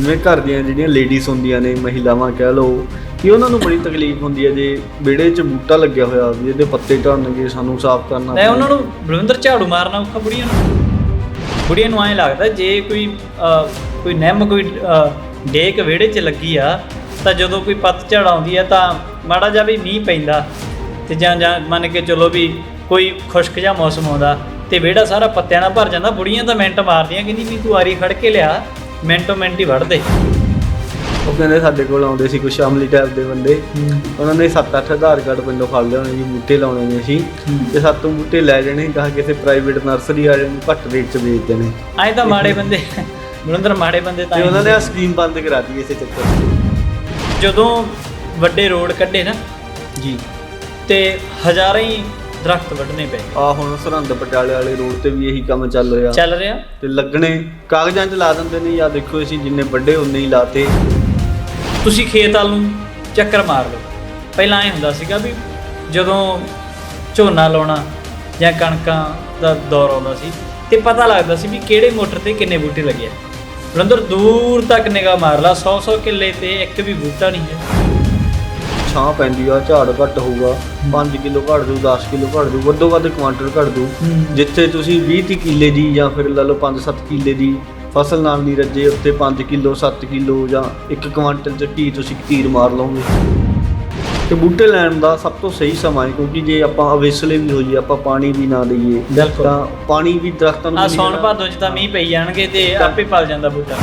ਜਿਵੇਂ ਘਰ ਦੀਆਂ ਜਿਹੜੀਆਂ ਲੇਡੀਜ਼ ਹੁੰਦੀਆਂ ਨੇ ਮਹਿਲਾਵਾਂ ਕਹਿ ਲਓ ਕਿ ਉਹਨਾਂ ਨੂੰ ਬੜੀ ਤਕਲੀਫ ਹੁੰਦੀ ਹੈ ਜੇ ਵਿਹੜੇ 'ਚ ਬੂਟਾ ਲੱਗਿਆ ਹੋਇਆ ਵੀ ਇਹਦੇ ਪੱਤੇ ਝੜਨਗੇ ਸਾਨੂੰ ਸਾਫ਼ ਕਰਨਾ ਲੈ ਉਹਨਾਂ ਨੂੰ ਬਲਵਿੰਦਰ ਝਾੜੂ ਮਾਰਨਾ ਔਖਾ ਬੁੜੀਆਂ ਨੂੰ। ਬੁੜੀਆਂ ਨੂੰ ਐਂ ਲੱਗਦਾ ਜੇ ਕੋਈ ਕੋਈ ਨਿੰਮ ਕੋਈ ਡੇਕ ਵਿਹੜੇ 'ਚ ਲੱਗੀ ਆ ਤਾਂ ਜਦੋਂ ਕੋਈ ਪੱਤ ਝੜ ਆਉਂਦੀ ਆ ਤਾਂ ਮਾੜਾ ਜਿਹਾ ਵੀ ਮੀਂਹ ਪੈਂਦਾ। ਤੇ ਜਾਂ ਜਾਂ ਮੰਨ ਕੇ ਚਲੋ ਵੀ ਕੋਈ ਖੁਸ਼ਕ ਜਿਹਾ ਮੌਸਮ ਆਉਂਦਾ ਤੇ ਵਿਹੜਾ ਸਾਰਾ ਪੱਤਿਆਂ ਨਾਲ ਭਰ ਜਾਂਦਾ ਬੁੜੀਆਂ ਤਾਂ ਮਿੰਟ ਮਾਰਦੀਆਂ ਕਹਿੰਦੀ ਵੀ ਤੂੰ ਆਰੀ ਫੜ ਕੇ ਲਿਆ। ਮਿੰਟੋ ਮਿੰਟ ਹੀ ਵੜ ਦੇ ਉਹ ਕਹਿੰਦੇ ਸਾਡੇ ਕੋਲ ਆਉਂਦੇ ਸੀ ਕੁਛ ਅਮਲੀ ਟਾਈਪ ਦੇ ਬੰਦੇ। ਉਹਨਾਂ ਨੇ 7-8 ਆਧਾਰ ਕਾਰਡ ਪਿੰਡੋਂ ਫੜ ਲਿਆਉਣੇ ਜੀ ਬੂਟੇ ਲਾਉਣੇ ਨੇ ਅਸੀਂ ਤੇ ਸਾਤੋਂ ਬੂਟੇ ਲੈ ਜਾਣੇ ਕਹਾ ਕਿਸੇ ਪ੍ਰਾਈਵੇਟ ਨਰਸਰੀ ਵਾਲੇ ਨੂੰ ਘੱਟ ਰੇਟ 'ਚ ਵੇਚ ਦੇਣੇ ਐਂ ਤਾਂ ਮਾੜੇ ਬੰਦੇ ਬਲਵਿੰਦਰ ਮਾੜੇ ਬੰਦੇ ਤਾਂ ਉਹਨਾਂ ਨੇ ਆ ਸਕੀਮ ਬੰਦ ਕਰਾ ਦਿੱਤੀ ਇਸੇ ਚੱਕਰ 'ਚ ਜਦੋਂ ਵੱਡੇ ਰੋਡ ਕੱਢੇ ਨਾ ਜੀ। ਤੇ ਹਜ਼ਾਰਾਂ ਹੀ ਦਰਖਤ ਵੱਢਣੇ ਪਏ। ਆ ਹੁਣ ਸਰਹੰਦ ਪਟਿਆਲੇ ਵਾਲੇ ਰੋਡ ਤੇ ਵੀ ਇਹੀ ਕੰਮ ਚੱਲ ਰਿਹਾ। ਚੱਲ ਰਿਹਾ? ਤੇ ਲੱਗਣੇ ਕਾਗਜ਼ਾਂ 'ਚ ਲਾ ਦਿੰਦੇ ਨੇ ਜਾਂ ਦੇਖੋ ਅਸੀਂ ਜਿੰਨੇ ਵੱਡੇ ਉਨੇ ਹੀ ਲਾਤੇ। ਤੁਸੀਂ ਖੇਤ ਵੱਲ ਨੂੰ ਚੱਕਰ ਮਾਰ ਲਓ। ਪਹਿਲਾਂ ਐ ਹੁੰਦਾ ਸੀਗਾ ਵੀ ਜਦੋਂ ਝੋਨਾ ਲਾਉਣਾ ਜਾਂ ਕਣਕਾਂ ਦਾ ਦੌਰ ਆਉਂਦਾ ਸੀ ਤੇ ਪਤਾ ਲੱਗਦਾ ਸੀ ਵੀ ਕਿਹੜੇ ਮੋਟਰ ਤੇ ਕਿੰਨੇ ਬੂਟੇ ਲੱਗੇ ਆ। ਬਲੰਦਰ ਦੂਰ ਤੱਕ ਨਿਗਾਹ ਮਾਰ ਲਾ 100 100 ਕਿੱਲੇ ਤੇ ਇੱਕ ਵੀ ਬੂਟਾ ਨਹੀਂ ਹੈ। ਛਾਂ ਪੈਂਦੀ ਆ ਝਾੜ ਘੱਟ ਹੋਊਗਾ 5 ਕਿਲੋ ਘੱਟ ਦੂ 10 ਕਿਲੋ ਘੱਟ ਦੂ ਵੱਧੋ ਵੱਧ ਕੁਆਂਟਲ ਘੱਟ ਦੂ ਜਿੱਥੇ ਤੁਸੀਂ 20 ਤੀਹ ਕਿੱਲੇ ਦੀ ਜਾਂ ਫਿਰ ਲਾ ਲਓ 5-7 ਕਿੱਲੇ ਦੀ ਫਸਲ ਨਾਲ ਨਹੀਂ ਰੱਜੇ ਉੱਤੇ 5 ਕਿਲੋ 7 ਕਿਲੋ ਜਾਂ 1 ਕੁਆਂਟਲ ਚ ਕੀ ਤੁਸੀਂ ਤੀਰ ਮਾਰ ਲਓਗੇ। ਤੇ ਬੂਟੇ ਲੈਣ ਦਾ ਸਭ ਤੋਂ ਸਹੀ ਸਮਾਂ ਹੈ ਕਿਉਂਕਿ ਜੇ ਆਪਾਂ ਅਵੇਸਲੇ ਵੀ ਹੋਈਏ ਆਪਾਂ ਪਾਣੀ ਵੀ ਨਾ ਦਈਏ ਬਿਲਕੁਲ। ਤਾਂ ਪਾਣੀ ਵੀ ਦਰਖਤਾਂ ਨੂੰ ਆ ਸੌਣ। ਭਾਦੋ ਚ ਤਾਂ ਮੀਂਹ ਪਈ ਜਾਣਗੇ ਤੇ ਆਪੇ ਪਲ ਜਾਂਦਾ ਬੂਟਾ।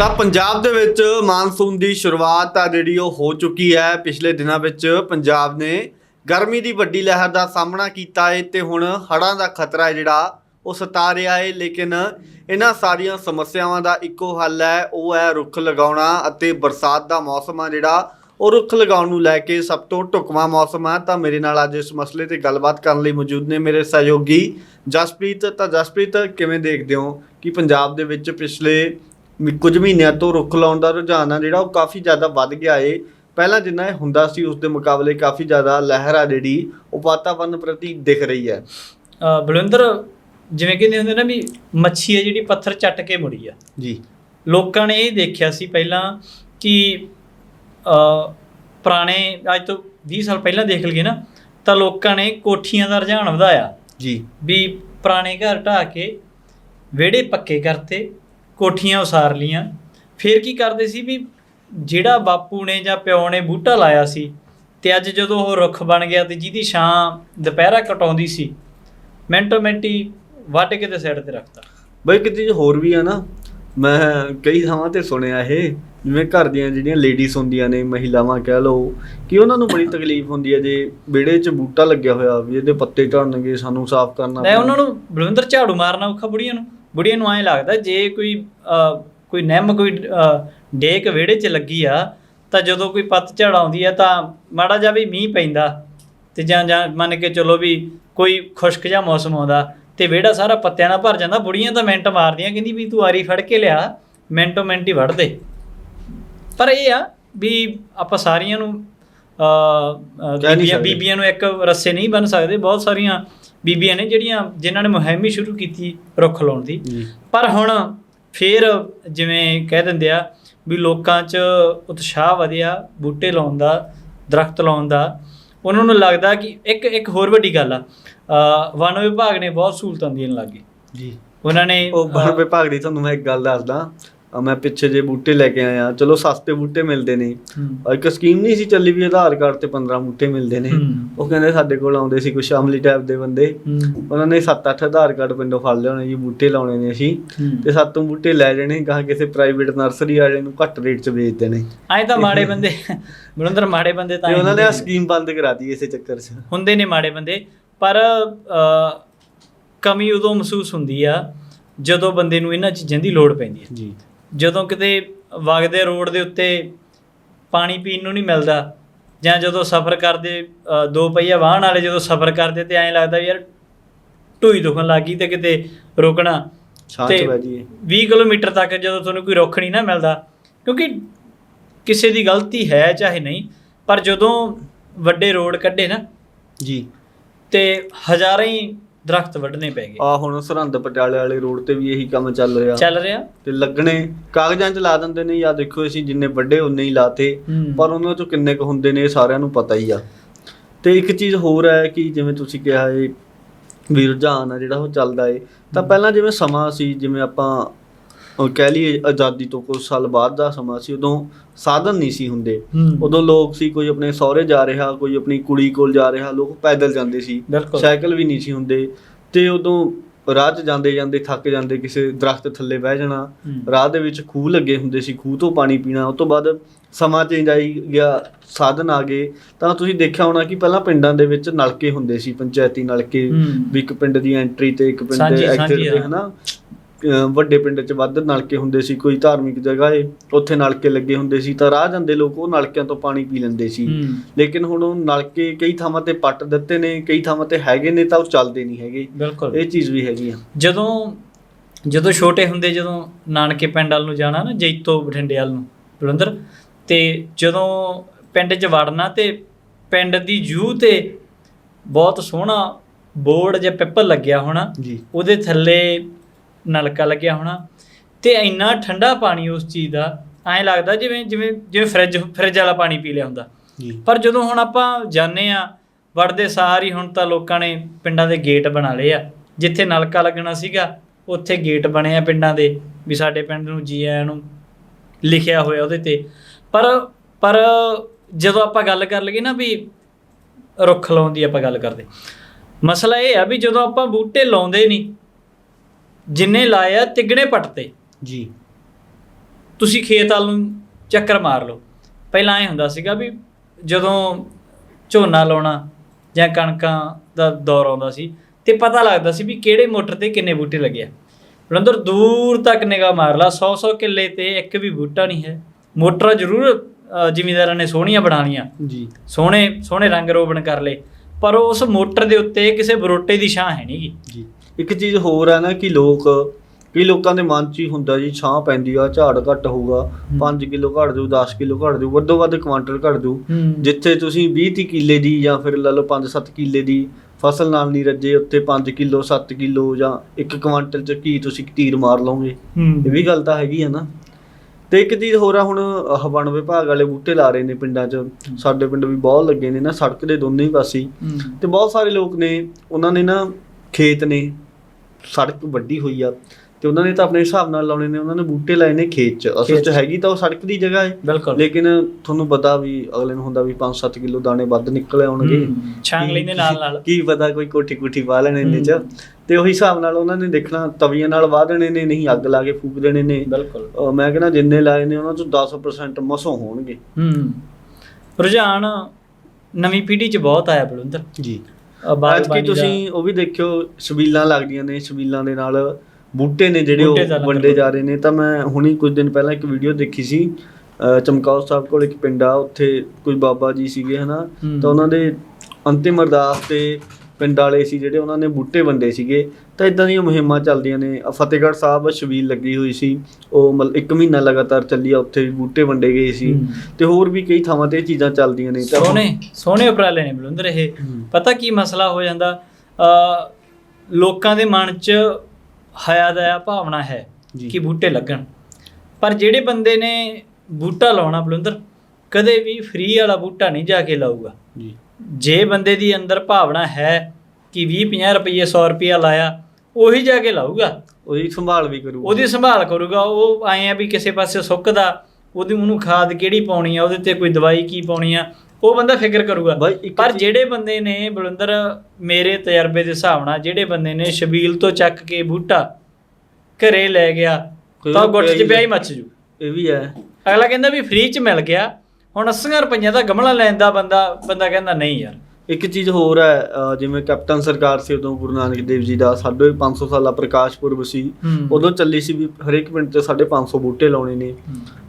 ਤਾਂ ਪੰਜਾਬ ਦੇ ਵਿੱਚ ਮਾਨਸੂਨ ਦੀ ਸ਼ੁਰੂਆਤ ਆ ਜਿਹੜੀ ਉਹ ਹੋ ਚੁੱਕੀ ਹੈ। ਪਿਛਲੇ ਦਿਨਾਂ ਵਿੱਚ ਪੰਜਾਬ ਨੇ ਗਰਮੀ ਦੀ ਵੱਡੀ ਲਹਿਰ ਦਾ ਸਾਹਮਣਾ ਕੀਤਾ ਹੈ ਤੇ ਹੁਣ ਹੜ੍ਹਾਂ ਦਾ ਖਤਰਾ ਹੈ ਜਿਹੜਾ, ਉਹ ਸਤਾ ਰਿਹਾ ਹੈ ਲੇਕਿਨ ਇਹਨਾਂ ਸਾਰੀਆਂ ਸਮੱਸਿਆਵਾਂ ਦਾ ਇੱਕੋ ਹੱਲ ਹੈ, ਉਹ ਹੈ ਰੁੱਖ ਲਗਾਉਣਾ ਅਤੇ ਬਰਸਾਤ ਦਾ ਮੌਸਮ ਆ ਜਿਹੜਾ, ਉਹ ਰੁੱਖ ਲਗਾਉਣ ਨੂੰ ਲੈ ਕੇ ਸਭ ਤੋਂ ਢੁਕਵਾਂ ਮੌਸਮ ਹੈ ਤਾਂ ਮੇਰੇ ਨਾਲ ਅੱਜ ਇਸ ਮਸਲੇ ਤੇ ਗੱਲਬਾਤ ਕਰਨ ਲਈ ਮੌਜੂਦ ਨੇ ਮੇਰੇ ਸਹਿਯੋਗੀ ਜਸਪ੍ਰੀਤ। ਤਾਂ ਜਸਪ੍ਰੀਤ, ਕਿਵੇਂ ਦੇਖਦੇ ਹੋ ਕਿ ਪੰਜਾਬ ਦੇ ਵਿੱਚ ਪਿਛਲੇ ਕੁਝ ਮਹੀਨਿਆਂ ਤੋਂ ਰੁੱਖ ਲਾਉਣ ਦਾ ਰੁਝਾਨ ਆ ਜਿਹੜਾ ਉਹ ਕਾਫੀ ਜ਼ਿਆਦਾ ਵੱਧ ਗਿਆ ਏ। ਪਹਿਲਾਂ ਜਿੰਨਾ ਇਹ ਹੁੰਦਾ ਸੀ ਉਸ ਦੇ ਮੁਕਾਬਲੇ ਕਾਫੀ ਜ਼ਿਆਦਾ ਲਹਿਰ ਆ ਜਿਹੜੀ ਉਹ ਵਾਤਾਵਰਨ ਪ੍ਰਤੀ ਦਿਖ ਰਹੀ ਹੈ। ਬਲਵਿੰਦਰ ਜਿਵੇਂ ਕਹਿੰਦੇ ਹੁੰਦੇ ਨਾ ਵੀ ਮੱਛੀ ਹੈ ਜਿਹੜੀ ਪੱਥਰ ਚੱਟ ਕੇ ਮੁੜੀ ਆ। ਜੀ। ਲੋਕਾਂ ਨੇ ਇਹ ਦੇਖਿਆ ਸੀ ਪਹਿਲਾਂ ਕਿ ਅ, ਪੁਰਾਣੇ ਅੱਜ ਤੋਂ 20 ਸਾਲ ਪਹਿਲਾਂ ਦੇਖ ਲਈਏ ਨਾ ਤਾਂ ਲੋਕਾਂ ਨੇ ਕੋਠੀਆਂ ਦਾ ਰੁਝਾਨ ਵਧਾਇਆ। ਜੀ। ਵੀ ਪੁਰਾਣੇ ਘਰ ਢਾਹ ਕੇ ਵਿਹੜੇ ਪੱਕੇ ਕਰਤੇ ਕੋਠੀਆਂ ਉਸਾਰ ਲੀਆਂ ਫਿਰ ਕੀ ਕਰਦੇ ਸੀ ਵੀ ਜਿਹੜਾ ਬਾਪੂ ਨੇ ਜਾਂ ਪਿਓ ਨੇ ਬੂਟਾ ਲਾਇਆ ਸੀ ਤੇ ਅੱਜ ਜਦੋਂ ਉਹ ਰੁੱਖ ਬਣ ਗਿਆ ਤੇ ਜਿਹਦੀ ਛਾਂ ਦੁਪਹਿਰਾ ਕਟਾਉਂਦੀ ਸੀ ਮਿੰਟੋ ਮਿੰਟੀ ਵੱਢ ਕੇ ਤੇ ਸਾਈਡ ਤੇ ਰੱਖਤਾ। ਬਈ ਚੀਜ਼ ਹੋਰ ਵੀ ਆ ਨਾ ਮੈਂ ਕਈ ਥਾਵਾਂ ਤੇ ਸੁਣਿਆ ਇਹ ਜਿਵੇਂ ਘਰ ਦੀਆਂ ਜਿਹੜੀਆਂ ਲੇਡੀਜ਼ ਹੁੰਦੀਆਂ ਨੇ ਮਹਿਲਾਵਾਂ ਕਹਿ ਲਓ ਕਿ ਉਹਨਾਂ ਨੂੰ ਬੜੀ ਤਕਲੀਫ ਹੁੰਦੀ ਹੈ ਜੇ ਵਿਹੜੇ 'ਚ ਬੂਟਾ ਲੱਗਿਆ ਹੋਇਆ ਵੀ ਇਹਦੇ ਪੱਤੇ ਝੜਨਗੇ ਸਾਨੂੰ ਸਾਫ਼ ਕਰਨਾ ਲੈ ਉਹਨਾਂ ਨੂੰ ਬਲਵਿੰਦਰ ਝਾੜੂ ਮਾਰਨਾ ਔਖਾ ਬੁੜੀਆਂ ਨੂੰ। ਬੁੜੀਆਂ ਨੂੰ ਐਂ ਲੱਗਦਾ ਜੇ ਕੋਈ ਕੋਈ ਨਿੰਮ ਕੋਈ ਡੇਕ ਵਿਹੜੇ 'ਚ ਲੱਗੀ ਆ ਤਾਂ ਜਦੋਂ ਕੋਈ ਪੱਤ ਝੜ ਆਉਂਦੀ ਆ ਤਾਂ ਮਾੜਾ ਜਿਹਾ ਵੀ ਮੀਂਹ ਪੈਂਦਾ ਤੇ ਜਾਂ ਜਾਂ ਮੰਨ ਕੇ ਚਲੋ ਵੀ ਕੋਈ ਖੁਸ਼ਕ ਜਿਹਾ ਮੌਸਮ ਆਉਂਦਾ ਤੇ ਵਿਹੜਾ ਸਾਰਾ ਪੱਤਿਆਂ ਨਾਲ ਭਰ ਜਾਂਦਾ ਬੁੜੀਆਂ ਤਾਂ ਮਿੰਟ ਮਾਰਦੀਆਂ ਕਹਿੰਦੀ ਵੀ ਤੂੰ ਆਰੀ ਫੜ ਕੇ ਲਿਆ ਮਿੰਟੋ ਮਿੰਟ ਹੀ ਵੜ ਦੇ ਪਰ ਇਹ ਆ ਵੀ ਆਪਾਂ ਸਾਰੀਆਂ ਨੂੰ। ਬੀਬੀਆਂ ਨੂੰ ਇੱਕ ਰੱਸੇ ਨਹੀਂ ਬਣ ਸਕਦੇ ਬਹੁਤ ਸਾਰੀਆਂ ਬੀਬੀਆਂ ਨੇ ਜਿਹੜੀਆਂ ਜਿਨ੍ਹਾਂ ਨੇ ਮੁਹਿੰਮ ਹੀ ਸ਼ੁਰੂ ਕੀਤੀ ਰੁੱਖ ਲਾਉਣ ਦੀ। ਪਰ ਹੁਣ ਫੇਰ ਜਿਵੇਂ ਕਹਿ ਦਿੰਦੇ ਆ ਵੀ ਲੋਕਾਂ 'ਚ ਉਤਸ਼ਾਹ ਵਧਿਆ ਬੂਟੇ ਲਾਉਣ ਦਾ ਦਰਖਤ ਲਾਉਣ ਦਾ। ਉਹਨਾਂ ਨੂੰ ਲੱਗਦਾ ਕਿ ਇੱਕ ਇੱਕ ਹੋਰ ਵੱਡੀ ਗੱਲ ਆ ਵਨ ਵਿਭਾਗ ਨੇ ਬਹੁਤ ਸਹੂਲਤਾਂ ਦੇਣ ਲੱਗੇ ਜੀ। ਉਹਨਾਂ ਨੇ ਉਹ ਅ, ਵਿਭਾਗ ਦੀ ਤੁਹਾਨੂੰ ਮੈਂ ਇੱਕ ਗੱਲ ਦੱਸਦਾ। ਮੈਂ ਪਿੱਛੇ ਜੇ ਬੂਟੇ ਲੈ ਕੇ ਆਇਆ। ਚਲੋ ਸਸਤੇ ਬੂਟੇ ਮਿਲਦੇ ਨੇ। ਇੱਕ ਸਕੀਮ ਨਹੀਂ ਸੀ ਚੱਲੀ ਵੀ ਆਧਾਰ ਕਾਰਡ ਤੇ 15 ਬੂਟੇ ਮਿਲਦੇ ਨੇ। ਉਹ ਕਹਿੰਦੇ ਸਾਡੇ ਕੋਲ ਆਉਂਦੇ ਸੀ ਕੁਛ ਅਮਲੀ ਟਾਈਪ ਦੇ ਬੰਦੇ। ਉਹਨਾਂ ਨੇ 7-8 ਆਧਾਰ ਕਾਰਡ ਪਿੰਡੋਂ ਫੜ ਲਿਆਉਣੇ ਜੀ ਬੂਟੇ ਲਾਉਣੇ ਨੇ ਅਸੀਂ। ਤੇ ਸਾਤੋਂ ਬੂਟੇ ਲੈ ਜਾਣੇ ਕਹਾ ਕਿਸੇ ਪ੍ਰਾਈਵੇਟ ਨਰਸਰੀ ਵਾਲੇ ਨੂੰ ਘੱਟ ਰੇਟ 'ਚ ਵੇਚ ਦੇਣੇ ਐਂ ਤਾਂ ਮਾੜੇ ਬੰਦੇ ਬਲਵਿੰਦਰ ਮਾੜੇ ਬੰਦੇ ਤਾਂ ਉਹਨਾਂ ਨੇ ਆ। ਸਕੀਮ ਬੰਦ ਕਰਾਤੀ ਇਸੇ ਚੱਕਰ 'ਚ। ਹੁੰਦੇ ਨੇ ਮਾੜੇ ਬੰਦੇ ਪਰ ਕਮੀ ਉਦੋਂ ਮਹਿਸੂਸ ਹੁੰਦੀ ਆ ਜਦੋਂ ਬੰਦੇ ਨੂੰ ਇਹਨਾਂ ਚੀਜ਼ਾਂ ਦੀ ਲੋੜ ਪੈਂਦੀ ਹੈ। ਜੀ। ਜਦੋਂ ਕਿਤੇ ਵਗਦੇ ਰੋਡ ਦੇ ਉੱਤੇ ਪਾਣੀ ਪੀਣ ਨੂੰ ਨਹੀਂ ਮਿਲਦਾ ਜਾਂ ਜਦੋਂ ਸਫ਼ਰ ਕਰਦੇ ਦੋ ਪਹੀਆ ਵਾਹਨ ਵਾਲੇ ਜਦੋਂ ਸਫ਼ਰ ਕਰਦੇ ਤੇ ਐਂ ਲੱਗਦਾ ਯਾਰ ਢੂਈ ਦੁਖਣ ਲੱਗੀ ਤੇ ਕਿਤੇ ਰੁਕਣਾ ਤੇ ਬਹਿ ਜਾਈਏ। 20 ਕਿਲੋਮੀਟਰ ਤੱਕ ਜਦੋਂ ਤੁਹਾਨੂੰ ਕੋਈ ਰੁੱਖ ਨਹੀਂ ਨਾ ਮਿਲਦਾ ਕਿਉਂਕਿ ਕਿਸੇ ਦੀ ਗਲਤੀ ਹੈ ਚਾਹੇ ਨਹੀਂ ਪਰ ਜਦੋਂ ਵੱਡੇ ਰੋਡ ਕੱਢੇ ਨਾ ਜੀ। ਤੇ ਹਜ਼ਾਰਾਂ ਹੀ ਦਰਖਤ ਵੱਢਣੇ ਪੈ ਗਏ। ਆ ਹੁਣ ਸਰਹੰਦ ਪਟਿਆਲੇ ਵਾਲੇ ਰੋਡ ਤੇ ਵੀ ਇਹੀ ਕੰਮ ਚੱਲ ਰਿਹਾ। ਚੱਲ ਰਿਹਾ। ਤੇ ਲੱਗਣੇ ਕਾਗਜ਼ਾਂ 'ਚ ਲਾ ਦਿੰਦੇ ਨੇ ਜਾਂ ਦੇਖੋ ਅਸੀਂ ਜਿੰਨੇ ਵੱਡੇ ਉਨੇ ਹੀ ਲਾਤੇ। ਪਰ ਉਹਨਾਂ 'ਚੋਂ ਕਿੰਨੇ ਕੁ ਹੁੰਦੇ ਨੇ ਇਹ ਸਾਰਿਆਂ ਨੂੰ ਪਤਾ ਹੀ ਆ। ਤੇ ਇੱਕ ਚੀਜ਼ ਹੋਰ ਹੈ ਕਿ ਜਿਵੇਂ ਤੁਸੀਂ ਕਿਹਾ ਇਹ ਵੀ ਰੁਝਾਨ ਆ ਜਿਹੜਾ ਉਹ ਚੱਲਦਾ ਏ। ਤਾਂ ਪਹਿਲਾਂ ਜਿਵੇਂ ਸਮਾਂ ਸੀ ਜਿਵੇਂ ਆਪਾਂ ਕਹਿ ਲਈਏ ਆਜ਼ਾਦੀ ਤੋਂ ਕੁਝ ਸਾਲ ਬਾਅਦ ਦਾ ਸਮਾਂ ਸੀ ਉਦੋਂ ਸਾਧਨ ਨਹੀਂ ਸੀ ਹੁੰਦੇ। ਉਦੋਂ ਲੋਕ ਸੀ ਕੋਈ ਆਪਣੇ ਸਹੁਰੇ ਜਾ ਰਿਹਾ ਕੋਈ ਆਪਣੀ ਕੁੜੀ ਕੋਲ ਜਾ ਰਿਹਾ ਲੋਕ ਪੈਦਲ ਜਾਂਦੇ ਸੀ ਸਾਈਕਲ ਵੀ ਨਹੀਂ ਸੀ ਹੁੰਦੇ ਤੇ ਉਦੋਂ ਰਾਹ 'ਚ ਜਾਂਦੇ ਜਾਂਦੇ ਥੱਕ ਜਾਂਦੇ ਕਿਸੇ ਦਰਖਤ ਥੱਲੇ ਬਹਿ ਜਾਣਾ। ਰਾਹ ਦੇ ਵਿੱਚ ਖੂਹ ਲੱਗੇ ਹੁੰਦੇ ਸੀ ਖੂਹ ਤੋਂ ਪਾਣੀ ਪੀਣਾ ਉਸ ਤੋਂ ਬਾਅਦ ਸਮਾਂ ਚੇਂਜ ਆਈ ਗਿਆ ਸਾਧਨ ਆ ਗਏ ਤਾਂ ਤੁਸੀਂ ਦੇਖਿਆ ਹੋਣਾ ਕਿ ਪਹਿਲਾਂ ਪਿੰਡਾਂ ਦੇ ਵਿੱਚ ਨਲਕੇ ਹੁੰਦੇ ਸੀ ਪੰਚਾਇਤੀ ਨਲਕੇ। ਵੀ ਇੱਕ ਪਿੰਡ ਦੀ ਐਂਟਰੀ ਤੇ ਇੱਕ ਪਿੰਡ ਦੇ ਐਗਜ਼ਿਟ ਤੇ। ਹਨਾ ਵੱਡੇ ਪਿੰਡ 'ਚ ਵੱਧ ਨਲਕੇ ਹੁੰਦੇ ਸੀ ਕੋਈ ਧਾਰਮਿਕ ਜਗ੍ਹਾ ਏ ਉੱਥੇ ਨਲਕੇ ਲੱਗੇ ਹੁੰਦੇ ਸੀ ਤਾਂ ਰਾਹ ਜਾਂਦੇ ਲੋਕ ਉਹ ਨਲਕਿਆਂ ਤੋਂ ਪਾਣੀ ਪੀ ਲੈਂਦੇ ਸੀ। ਲੇਕਿਨ ਹੁਣ ਉਹ ਨਲਕੇ ਕਈ ਥਾਵਾਂ ਤੇ ਪੱਟ ਦਿੱਤੇ ਨੇ ਕਈ ਥਾਵਾਂ ਤੇ ਹੈਗੇ ਨੇ ਤਾਂ ਉਹ ਚੱਲਦੇ ਨਹੀਂ ਹੈਗੇ। ਇਹ ਚੀਜ਼ ਵੀ ਹੈਗੀ ਆ। ਜਦੋਂ ਜਦੋਂ ਛੋਟੇ ਹੁੰਦੇ ਜਦੋਂ ਨਾਨਕੇ ਪਿੰਡ ਵੱਲ ਨੂੰ ਜਾਣਾ ਨਾ ਜੈਤੋ ਬਠਿੰਡੇ ਵੱਲ ਨੂੰ ਬਲੰਦਰ ਤੇ ਜਦੋਂ ਪਿੰਡ 'ਚ ਵੜਨਾ ਤੇ ਪਿੰਡ ਦੀ ਜੂਹ ਤੇ ਬਹੁਤ ਸੋਹਣਾ ਬੋਰਡ ਜਾਂ ਪਿੱਪਲ ਲੱਗਿਆ ਹੋਣਾ ਜੀ। ਉਹਦੇ ਥੱਲੇ ਨਲਕਾ ਲੱਗਿਆ ਹੋਣਾ ਤੇ ਇੰਨਾ ਠੰਡਾ ਪਾਣੀ ਉਸ ਚੀਜ਼ ਦਾ ਐਂ ਲੱਗਦਾ ਜਿਵੇਂ ਜਿਵੇਂ ਜਿਵੇਂ ਫ੍ਰਿਜ ਫ੍ਰਿਜ ਵਾਲਾ ਪਾਣੀ ਪੀ ਲਿਆ ਹੁੰਦਾ। ਪਰ ਜਦੋਂ ਹੁਣ ਆਪਾਂ ਜਾਂਦੇ ਆ ਵੜਦੇ ਸਾਰ ਹੀ ਹੁਣ ਤਾਂ ਲੋਕਾਂ ਨੇ ਪਿੰਡਾਂ ਦੇ ਗੇਟ ਬਣਾ ਲਏ ਆ। ਜਿੱਥੇ ਨਲਕਾ ਲੱਗਣਾ ਸੀਗਾ ਉੱਥੇ ਗੇਟ ਬਣੇ ਆ ਪਿੰਡਾਂ ਦੇ ਵੀ ਸਾਡੇ ਪਿੰਡ ਨੂੰ ਜੀ ਆਇਆਂ ਨੂੰ ਲਿਖਿਆ ਹੋਇਆ ਉਹਦੇ ਤੇ। ਪਰ ਪਰ ਜਦੋਂ ਆਪਾਂ ਗੱਲ ਕਰ ਲਈਏ ਨਾ ਵੀ ਰੁੱਖ ਲਾਉਣ ਦੀ ਆਪਾਂ ਗੱਲ ਕਰਦੇ। ਮਸਲਾ ਇਹ ਆ ਵੀ ਜਦੋਂ ਆਪਾਂ ਬੂਟੇ ਲਾਉਂਦੇ ਨਹੀਂ ਜਿੰਨੇ ਲਾਏ ਆ ਤਿੱਗਣੇ ਪੱਟਤੇ ਜੀ। ਤੁਸੀਂ ਖੇਤ ਵੱਲ ਨੂੰ ਚੱਕਰ ਮਾਰ ਲਓ। ਪਹਿਲਾਂ ਐ ਹੁੰਦਾ ਸੀਗਾ ਵੀ ਜਦੋਂ ਝੋਨਾ ਲਾਉਣਾ ਜਾਂ ਕਣਕਾਂ ਦਾ ਦੌਰ ਆਉਂਦਾ ਸੀ ਤੇ ਪਤਾ ਲੱਗਦਾ ਸੀ ਵੀ ਕਿਹੜੇ ਮੋਟਰ ਤੇ ਕਿੰਨੇ ਬੂਟੇ ਲੱਗੇ ਆ। ਰੰਦਰ ਦੂਰ ਤੱਕ ਨਿਗਾਹ ਮਾਰ ਲਾ 100 100 ਕਿੱਲੇ ਤੇ ਇੱਕ ਵੀ ਬੂਟਾ ਨਹੀਂ ਹੈ। ਮੋਟਰਾਂ ਜ਼ਰੂਰ ਜ਼ਿਮੀਂਦਾਰਾਂ ਨੇ ਸੋਹਣੀਆਂ ਬਣਾ ਲਈਆਂ ਜੀ। ਸੋਹਣੇ ਸੋਹਣੇ ਰੰਗ ਰੋਗਨ ਕਰ ਲਏ। ਪਰ ਉਸ ਮੋਟਰ ਦੇ ਉੱਤੇ ਕਿਸੇ ਬਰੋਟੇ ਦੀ ਛਾਂ ਹੈ ਨਹੀਂਗੀ ਜੀ। ਇੱਕ ਚੀਜ਼ ਹੋਰ ਹੈ ਨਾ ਕਿ ਲੋਕ ਕਈ ਲੋਕਾਂ ਦੇ ਮਨ 'ਚ ਹੀ ਹੁੰਦਾ ਜੀ ਛਾਂ ਪੈਂਦੀ ਆ ਝਾੜ ਘੱਟ ਹੋਊਗਾ 5 ਕਿਲੋ ਘੱਟ ਦਿਓ 10 ਕਿਲੋ ਘੱਟ ਦਿਓ ਵੱਧੋ ਵੱਧ ਕੁਆਂਟਲ ਘੱਟ ਦਿਓ ਜਿੱਥੇ ਤੁਸੀਂ 20 30 ਕਿੱਲੇ ਦੀ ਜਾਂ ਫਿਰ ਲਾ ਲਓ 5-7 ਕਿੱਲੇ ਦੀ ਫਸਲ ਨਾਲ ਨਹੀਂ ਰੱਜੇ ਉੱਤੇ 5 ਕਿਲੋ 7 ਕਿਲੋ ਜਾਂ 1 ਕੁਆਂਟਲ 'ਚ ਕੀ ਤੁਸੀਂ ਤੀਰ ਮਾਰ ਲਓਗੇ। ਇਹ ਵੀ ਗੱਲ ਤਾਂ ਹੈਗੀ ਆ ਨਾ। ਤੇ ਇੱਕ ਚੀਜ਼ ਹੋਰ ਆ ਹੁਣ ਵਣ ਵਿਭਾਗ ਵਾਲੇ ਬੂਟੇ ਲਾ ਰਹੇ ਨੇ ਪਿੰਡਾਂ 'ਚ। ਸਾਡੇ ਪਿੰਡ ਵੀ ਬਹੁਤ ਲੱਗੇ ਨੇ ਨਾ ਸੜਕ ਦੇ ਦੋਨੇ ਹੀ ਪਾਸੇ। ਤੇ ਬਹੁਤ ਸਾਰੇ ਲੋਕ ਨੇ ਉਹਨਾਂ ਨੇ ਨਾ ਖੇਤ ਨੇ ਸੜਕ ਵੱਡੀ ਹੋਈ ਆ ਤੇ ਉਹਨਾਂ ਨੇ ਤਾਂ ਆਪਣੇ ਹਿਸਾਬ ਨਾਲ ਲਾਉਣੇ ਨੇ ਉਹਨਾਂ ਨੇ ਬੂਟੇ ਲਾਏ ਨੇ ਖੇਤ 'ਚ। ਅਸਲ 'ਚ। ਹੈਗੀ ਤਾਂ ਉਹ ਸੜਕ ਦੀ ਜਗ੍ਹਾ ਹੈ ਬਿਲਕੁਲ। ਲੇਕਿਨ ਤੁਹਾਨੂੰ ਪਤਾ ਵੀ ਅਗਲੇ ਨੂੰ ਹੁੰਦਾ ਵੀ 5-7 ਕਿਲੋ ਦਾਣੇ ਵੱਧ ਨਿਕਲ ਆਉਣਗੇ। ਹੂੰ, ਛਾਂਗ ਲੈਂਦੇ ਨਾਲ ਨਾਲ। ਕੀ ਪਤਾ ਕੋਈ ਕੋਠੀ ਕੁਠੀ ਪਾ ਲੈਣੇ ਨੇ ਚ। ਤੇ ਉਹੀ ਹਿਸਾਬ ਨਾਲ ਉਹਨਾਂ ਨੇ ਦੇਖਣਾ ਤਵੀਆਂ ਨਾਲ ਵਾਹ ਦੇਣੇ ਨੇ ਨਹੀਂ ਅੱਗ ਲਾ ਕੇ ਫੂਕ ਦੇਣੇ ਨੇ। ਬਿਲਕੁਲ। ਅਹ ਮੈਂ ਕਹਿੰਦਾ ਜਿੰਨੇ ਲਾਏ ਨੇ ਉਹਨਾਂ ਚੋਂ 10% ਮਸੋਂ ਹੋਣਗੇ। ਹੂੰ। ਰੁਝਾਨ ਨਵੀਂ ਪੀੜ੍ਹੀ 'ਚ ਬਹੁਤ ਆਇਆ ਬਲਵਿੰਦਰ। ਜੀ। ਬਾਗਬਾਨੀ ਕੀ ਤੁਸੀਂ ਉਹ ਵੀ ਦੇਖਿਓ ਛਬੀਲਾਂ ਲੱਗਦੀਆਂ ਨੇ ਛਬੀਲਾਂ ਦੇ ਨਾਲ ਬੂਟੇ ਨੇ ਜਿਹੜੇ ਉਹ ਵੰਡੇ ਜਾ ਰਹੇ ਨੇ। ਤਾਂ ਮੈਂ ਹੁਣੀ ਕੁਝ ਦਿਨ ਪਹਿਲਾਂ ਇੱਕ ਵੀਡੀਓ ਦੇਖੀ ਸੀ ਚਮਕੌਰ ਸਾਹਿਬ ਕੋਲ ਇੱਕ ਪਿੰਡ ਆ ਉੱਥੇ ਕੋਈ ਬਾਬਾ ਜੀ ਸੀਗੇ ਹਨਾ। ਤਾਂ ਉਹਨਾਂ ਦੇ ਅੰਤਿਮ ਅਰਦਾਸ ਤੇ ਪਿੰਡ ਵਾਲੇ ਸੀ ਜਿਹੜੇ ਉਹਨਾਂ ਨੇ ਬੂਟੇ ਵੰਡੇ ਸੀਗੇ ਤਾਂ ਇਦਾਂ ਦੀਆਂ ਮੁਹਿੰਮਾਂ ਚੱਲਦੀਆਂ ਨੇ। ਫਤਿਹਗੜ੍ਹ ਸਾਹਿਬ ਛਬੀਲ ਲੱਗੀ ਹੋਈ ਸੀ। ਉਹ ਮਤਲਬ ਇੱਕ ਮਹੀਨਾ ਲਗਾਤਾਰ ਚੱਲੀ ਆ ਉੱਥੇ ਵੀ ਬੂਟੇ ਵੰਡੇ ਗਏ ਸੀ। ਤੇ ਹੋਰ ਵੀ ਕਈ ਥਾਵਾਂ ਤੇ ਇਹ ਚੀਜ਼ਾਂ ਚੱਲਦੀਆਂ ਨੇ। ਤਾਂ ਸੋਹਣੇ ਸੋਹਣੇ ਉਪਰਾਲੇ ਨੇ ਬਲਵਿੰਦਰ ਇਹ। ਪਤਾ ਕੀ ਮਸਲਾ ਹੋ ਜਾਂਦਾ? ਅ ਲੋਕਾਂ ਦੇ ਮਨ 'ਚ ਹਯਾ ਦਇਆ ਭਾਵਨਾ ਹੈ। ਕਿ ਬੂਟੇ ਲੱਗਣ। ਪਰ ਜਿਹੜੇ ਬੰਦੇ ਨੇ ਬੂਟਾ ਲਾਉਣਾ ਬਲਵਿੰਦਰ ਕਦੇ ਵੀ ਫ੍ਰੀ ਵਾਲਾ ਬੂਟਾ ਨਹੀਂ ਜਾ ਕੇ ਲਾਊਗਾ। ਜੀ। ਜੇ ਬੰਦੇ ਦੀ ਅੰਦਰ ਭਾਵਨਾ ਹੈ ਕਿ 20 50 ਰੁਪਏ 100 ਰੁਪਏ ਲਾਇਆ ਉਹੀ ਜਾ ਕੇ ਲਾਊਗਾ। ਉਹਦੀ ਸੰਭਾਲ ਵੀ ਕਰੂ ਉਹਦੀ ਸੰਭਾਲ ਕਰੂਗਾ। ਉਹ ਆਏ ਆ ਵੀ ਕਿਸੇ ਪਾਸੇ ਸੁੱਕਦਾ ਉਹਦੀ ਉਹਨੂੰ ਖਾਦ ਕਿਹੜੀ ਪਾਉਣੀ ਆ ਉਹਦੇ ਤੇ ਕੋਈ ਦਵਾਈ ਕੀ ਪਾਉਣੀ ਆ ਉਹ ਬੰਦਾ ਫਿਕਰ ਕਰੂਗਾ। ਪਰ ਜਿਹੜੇ ਬੰਦੇ ਨੇ ਬਲਵਿੰਦਰ ਮੇਰੇ ਤਜਰਬੇ ਦੇ ਹਿਸਾਬ ਨਾਲ ਜਿਹੜੇ ਬੰਦੇ ਨੇ ਸ਼ਬੀਲ ਤੋਂ ਚੱਕ ਕੇ ਬੂਟਾ ਘਰੇ ਲੈ ਗਿਆ ਤਾਂ ਗੁੱਟ 'ਚ ਪਿਆ ਹੀ ਮੱਚ ਜੂ। ਇਹ ਵੀ ਹੈ। ਅਗਲਾ ਕਹਿੰਦਾ ਵੀ ਫ੍ਰੀ 'ਚ ਮਿਲ ਗਿਆ। ਹੁਣ 80 ਰੁਪਈਆ ਦਾ ਗਮਲਾ ਲੈਂਦਾ ਬੰਦਾ ਬੰਦਾ ਕਹਿੰਦਾ ਨਹੀਂ ਯਾਰ। ਇੱਕ ਚੀਜ਼ ਹੋਰ ਹੈ ਅਹ ਜਿਵੇਂ ਕੈਪਟਨ ਸਰਕਾਰ ਸੀ ਉਦੋਂ ਗੁਰੂ ਨਾਨਕ ਦੇਵ ਜੀ ਦਾ ਸਾਡੇ 500 ਸਾਲਾ ਪ੍ਰਕਾਸ਼ ਪੁਰਬ ਸੀ। ਹੂੰ। ਉਦੋਂ ਚੱਲੀ ਸੀ ਵੀ ਹਰੇਕ ਪਿੰਡ ਤੇ 550 ਬੂਟੇ ਲਾਉਣੇ ਨੇ।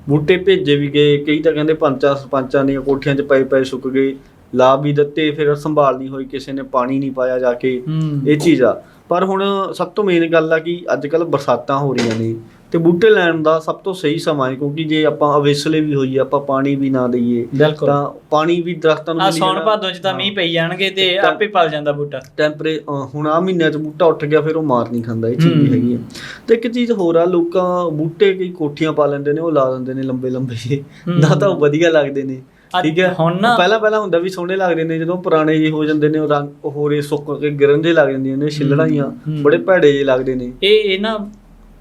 ਬੂਟੇ ਭੇਜੇ ਵੀ ਗਏ ਕਈ ਤਾਂ ਕਹਿੰਦੇ ਪੰਚਾਂ ਸਰਪੰਚਾਂ ਦੀਆਂ ਕੋਠੀਆਂ 'ਚ ਪਏ ਪਏ ਸੁੱਕ ਗਏ। ਲਾ ਵੀ ਦਿੱਤੇ ਫਿਰ ਸੰਭਾਲ ਨਹੀਂ ਹੋਈ ਕਿਸੇ ਨੇ ਪਾਣੀ ਨਹੀਂ ਪਾਇਆ ਜਾ ਕੇ। ਹੂੰ। ਇਹ ਚੀਜ਼ ਆ। ਪਰ ਹੁਣ ਸਭ ਤੋਂ ਮੇਨ ਗੱਲ ਆ ਕਿ ਅੱਜ ਕੱਲ ਬਰਸਾਤਾਂ ਹੋ ਰਹੀਆਂ ਨੇ। ਤੇ ਬੂਟੇ ਲੈਣ ਦਾ ਸਭ ਤੋਂ ਸਹੀ ਸਮਾਂ ਹੈ ਕਿਉਂਕਿ ਜੇ ਆਪਾਂ ਅਵੇਸਲੇ ਵੀ ਹੋਈਏ ਆਪਾਂ ਪਾਣੀ ਵੀ ਨਾ ਦਈਏ ਤਾਂ ਪਾਣੀ ਵੀ ਦਰਖਤਾਂ ਨੂੰ ਮਿਲੀ ਸੌਣ। ਭਾਦੋਂ ਚ ਤਾਂ ਮੀਂਹ ਪਈ ਜਾਣਗੇ ਤੇ ਆਪੇ ਪਲ ਜਾਂਦਾ ਬੂਟਾ ਟੈਂਪਰੇ ਹੁਣ ਆ ਮਹੀਨਿਆਂ ਚ ਬੂਟਾ ਉੱਠ ਗਿਆ ਫਿਰ ਉਹ ਮਾਰ ਨਹੀਂ ਖਾਂਦਾ ਇਹ ਚੀਜ਼। ਹੈਗੀ ਹੈ ਤੇ ਇੱਕ ਚੀਜ਼ ਹੋਰ ਆ ਲੋਕਾਂ ਬੂਟੇ ਕਈ ਕੋਠੀਆਂ ਪਾ ਲੈਂਦੇ ਨੇ ਉਹ ਲਾ ਦਿੰਦੇ ਨੇ ਲੰਬੇ ਲੰਬੇ। ਨਾ ਤਾਂ ਉਹ ਵਧੀਆ ਲੱਗਦੇ ਨੇ ਠੀਕ ਹੈ ਹੁਣ ਨਾ- ਪਹਿਲਾਂ ਪਹਿਲਾਂ ਹੁੰਦਾ ਵੀ ਸੋਹਣੇ ਲੱਗਦੇ ਨੇ ਜਦੋਂ ਪੁਰਾਣੇ ਜਿਹੇ ਹੋ ਜਾਂਦੇ ਨੇ ਉਹ ਰੰਗ ਹੋਰੇ ਸੁੱਕ ਕੇ ਗਿਰਨ ਦੇ ਲੱਗ ਜਾਂਦੀਆਂ ਨੇ ਛਿੱਲੜਾਂ। ਬੜੇ ਭੈੜੇ ਜਿਹੇ ਲੱਗਦੇ ਨੇ ਇਹ ਇਹ ਨਾ